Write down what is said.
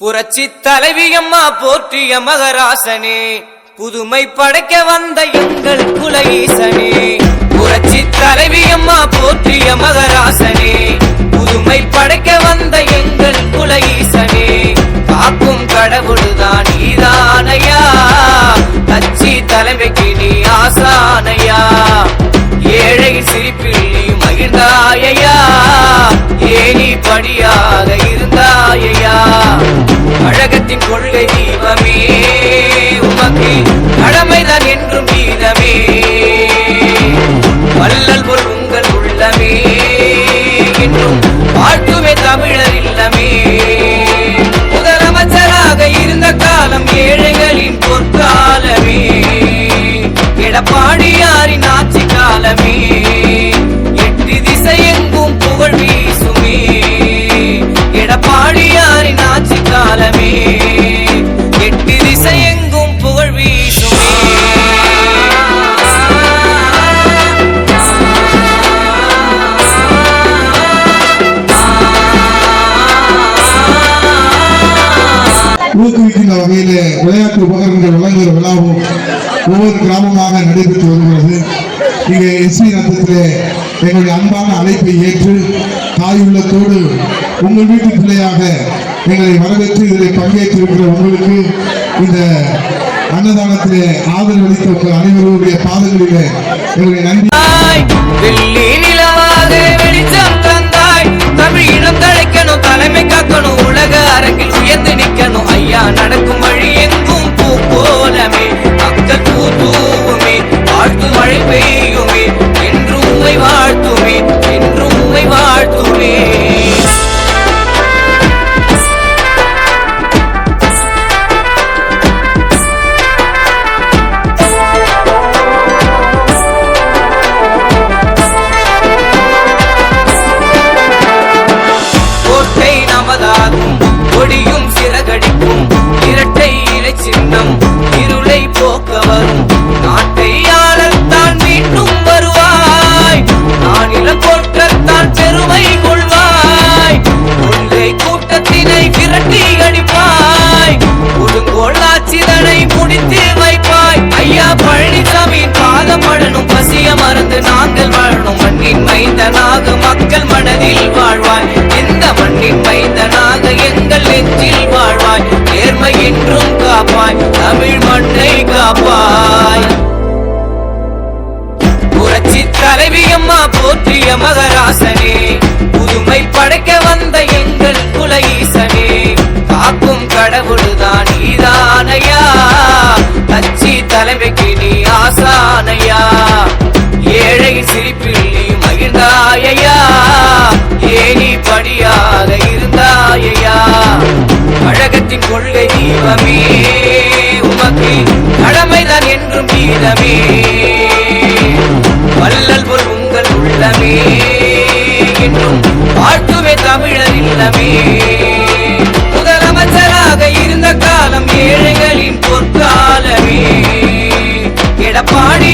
புரட்சி தலைவியம்மா போற்றிய மகராசனே புதுமை படைக்க வந்த எங்கள் குல ஈசனே புரட்சி தலைவியம்மா போற்றிய மகராசனே புதுமை படைக்க வந்த எங்கள் குல காக்கும் கடவுள்தான் நீதானையா கட்சி தலைமைக்கு நீ ஆசானையா. ஏழை சிரிப்பில் நீ மகிழ்ந்தாயையா அழகத்தின் கொள்கை தீபமே. உமக்கு கடமைதான் என்றும் கீதமே வல்லல் பொருள் உங்கள் உள்ளமே. என்றும் வாழ்த்துமே தமிழர் இல்லமே. விளையாட்டு உபகரணங்கள் வழங்குகிற விழாவும் ஒவ்வொரு கிராமமாக நடைபெற்று வருகிறது. இங்கே எஸ்வி ரத்தத்திலே எங்களுடைய அன்பான அழைப்பை ஏற்று தாய் உள்ளத்தோடு உங்கள் வீட்டு பிள்ளையாக எங்களை வரவேற்று இதில் பங்கேற்றிருக்கிற உங்களுக்கு இந்த அன்னதானத்திலே ஆதரவளித்த உங்கள் அனைவருடைய பாதங்களிலே எங்களுடைய நன்றி. வெள்ளி நிலவாக வெளிச்சம் தந்தாய் தலைமை Только. அம்மா போற்றிய மகராசனே. புதுமை படைக்க வந்த எங்கள் குல ஈசனே காக்கும் கடவுள்தான் நீதானையா. கட்சி தலைமைக்கு நீ ஆசானையா. ஏழை சிரிப்பில் நீ மகிழ்ந்தாயையா. ஏனி படியாக இருந்தாயையா. அழகத்தின் கொள்கை தீபமே உமக்கு கடமைதான் என்றும் கீதமே வள்ளல் பொருள் என்றும் வாழ்த்துமே தமிழர் இல்லமே. முதலமைச்சராக இருந்த காலம் ஏழைகளின் பொற்காலமே. எடப்பாடி